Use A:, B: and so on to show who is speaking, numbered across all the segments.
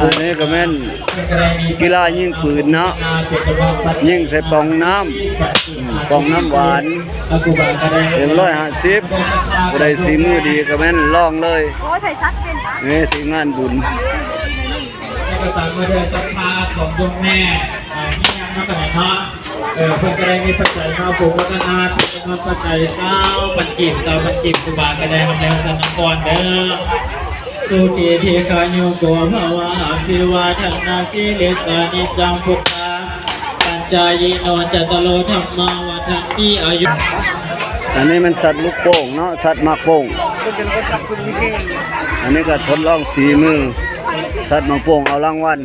A: อันนี้ก็แม่นกีฬายิงปืนเนาะยิงใส่ปองน้ำอืมปองน้ำหวานเต็มร้อยห้าสิบผู้ใดสีมือดีก็แม่นลองเลย
B: โอ้ยไผ่ซักเป็นปะ
A: นี่ทีงานบุญ
C: ประสานมาเดินสัมภาษณ์ของโยมแม่อ่าที่ยังมาขนาดเนาะเออเพื่อนก็ได้มีปัจจัยมาปลูกวัฒนาเป็นมาปัจจัยเก้าปัจจิบสาวปัจจิบสุบาก็ได้มาแล้วสนกรเด้อ สุขีทีคายุโกภาวะอภิวาทนาสิเลสานิจังพุทธาปัญจายโนจตโลธรรมาวัฏันติอายุ
A: อันนี้มันสัตว์ลูกโป่งเนาะสัตว์มากโป่งอันนี้ก็ทดลองสีมือ สัตว์มากโป่งเอารางวัล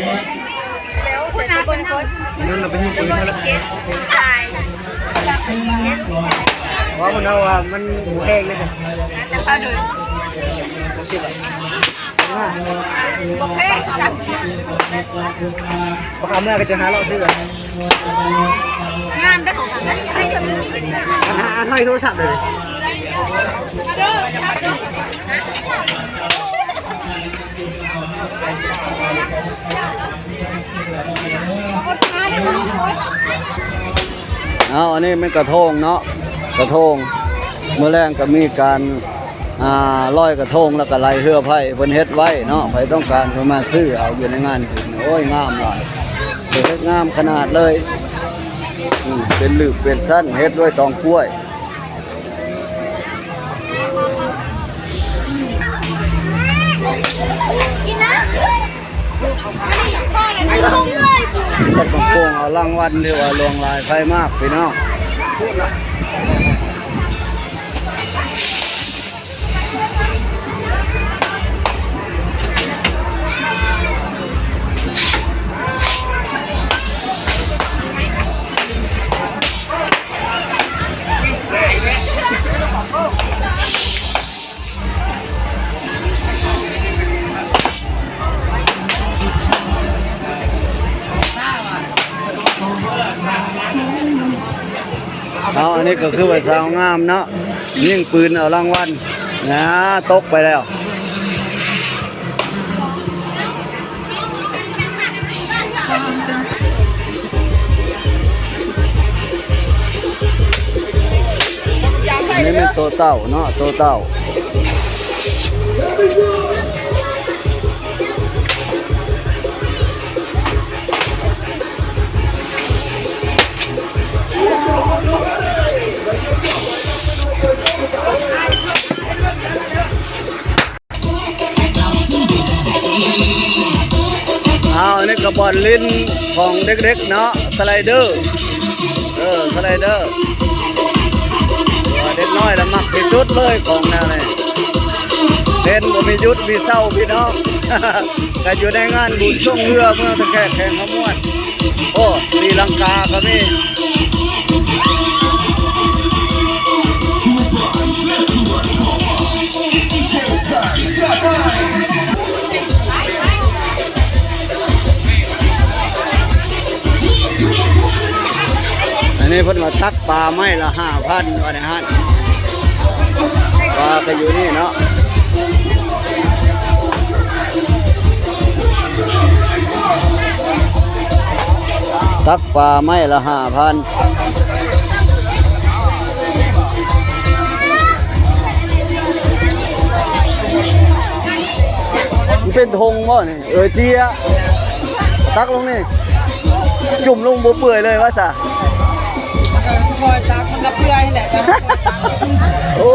B: แล้วคุณ นั่นเราไปยิงปืนแล้วใช่
D: ว่ามันเอาว่ามันหมูแห้งเลยจ้ะ
B: แต่พาดูบอกเฮ้ยจับ
D: พอคำแรกก็จะหาเราซื้ออะ
B: งานได้ของกันให้จน
D: หาห้โทรศัพท์เลย
B: มาดู
A: เอาอันนี้มันกระทงเนาะกระทงเมื่อแรงก็มีการอ่าลอยกระทงแล้วก็ไล่เรือไผ่เพิ่นเฮ็ดไว้เนาะไผต้องการเพิ่นมาซื้อเอาอยู่ในงานโอ้ยงามหลายเฮ็ดงามขนาดเลยอืมเป็นหลืบเป็นสั้นเฮ็ดด้วยตองกล้วย
B: กินนะไอ้ลงเลย
A: สัตว์บางโป่งเอารางวัลที่ว่าลวงลายไฟมากพี่น้อง เอาอันนี้ก็คือว่าสาวงามเนาะยิงปืนเอารางวัลนะตกไปแล้วนนี้เป็นตัวเต่าเนาะโตเต่า ระบอลลิ้นของเด็กๆเนาะสไลเดอร์เออสไลเดอร์เด็กน้อยละมักที่สุดเลยของแนวนี้เล่นบ่มียุดมีเศร้าพี่น้องก็อยู่ในงานบุญช่วงเรือเมื่อตะแคงแข่งขมวนโอ้ตีลังกาก็มี นนี้เพิ่นมาตักปลาไม้ละห้าพันว่าในฮันปลาก็อยู่นี่เนาะตักปลาไม้ละห้าพันเป็นธงบ่นี่เออเจียตักลงนี่ จุ่มลงบ่เปื่อยเลยว่าซะ
D: คอยตักมันก็เพื่อให้แหละจ้ะ
A: โอ้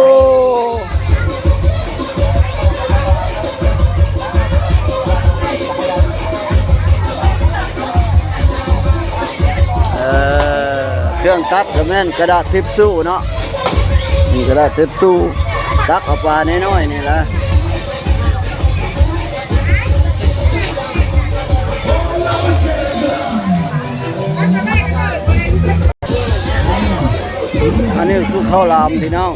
A: เออเครื่องตักก็แม่นกระดาษทิปสู้เนาะนี่กระดาษทิปสู้ตักเอาปลาน้อยๆนี่ละ คืเข้าลามพี่น้อง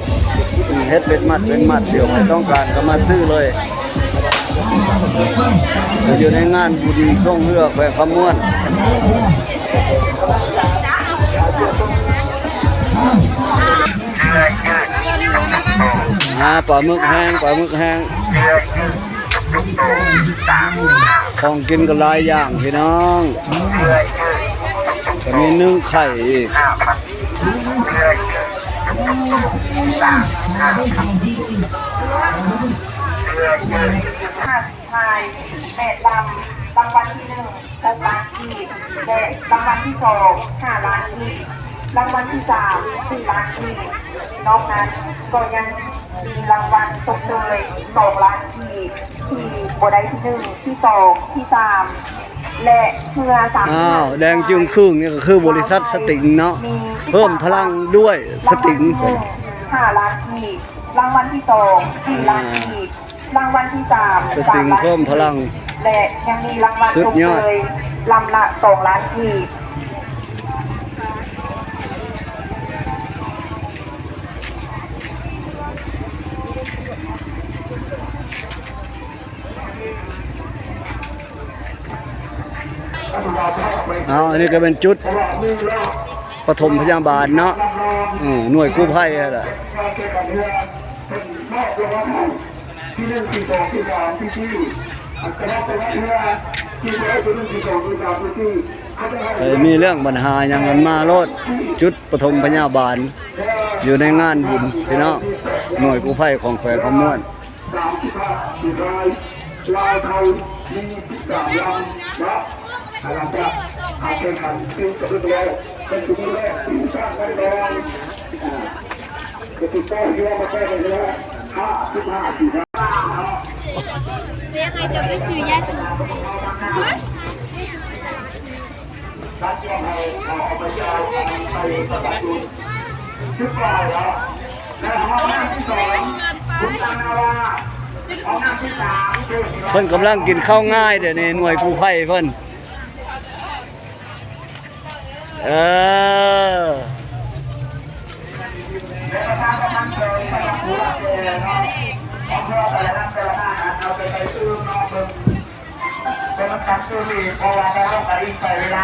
A: เฮ็ดเป็นมัดเป็นมัดเดี๋ยวใครต้องการก็มาซื้อเลยอยู่ในงานบุญช่งเรือแขวขม้วนฮะปลาหมึกแห้งปลาหมึกแห้งของกินก็หลายอย่างพี่น้องจะมีนึ่งไข่อีก
E: ห้าสิบพายแปดลำรางวัลที่หนึ่งหกล้านกีบและรางวัลที่สองห้าล้านกีบรางวัลที่สามสี่ล้านกีบนอกนั้นก็ยังมีรางวัลตกเลยสองล้านกีบที่บได้ที่หนึ่งที่สองที่สาม และเมื่อสาม
A: อ้าวแดงจึงครึ่งนี่ก็คือบริษัทสติงเนาะเพิ่มพลังด้วยสติง
E: รางวัลที่หนึ่งห้าล้านกีบรางวัลที่สองสี่ล้านกีบรางวัลที่สาม
A: สติงเพิ่มพลัง
E: และยังมีรางวัล
A: สุด
E: ชม
A: ยอด
E: เลยลำละสองล้านกี
A: เอาอันนี้ก็เป็นจุดปฐมพยาบาลเนาะหน่วยกู้ภัยนั่นแหละ
F: ที่หนึ่งที่สองที่สามที่สี่อันตรายเป็นเรือที่แรกที่หนึ่งที่สองที่สามที่สี่เขาจะให้
A: เรื่องปัญหาอย่างนั้นมาโลดจุดปฐมพยาบาล อยู่ในงานบุญพี่น้องหน่วยกู้ภัยของแขวงขมวน
F: สามสิบห้าสิบรายลายไทยมีสิบสามลำ นะอาจจะอาจจะขันซึ่งกับเรือเป็นจุดแรกที่สร้างไว้รองจะติดต่อเรือมาแก้เรือห้าสิบห้าสิบห้า
B: เรียกให้จะไปซื้อยาสูบ
F: รัฐยอมให้เอาไปยาไปประกาศดูชุดปล่อยแล้วและห้องน้ำที่สองคุณตานาวาห้องน้ำที่สาม
A: เพิ่นกำลังกินข้าวง่ายเดี๋ยวนี้หน่วยกู้ภัยเพิ่น เออ
F: และประธานกำลังเดินไปยังผู้รับเลยเนาะของเพื่อแต่ละท่านแต่ละท่านเอาไปไปซื้อนอกเพิ่มเป็นการซื้อมีพอวางแล้วก็ไปไปเวลา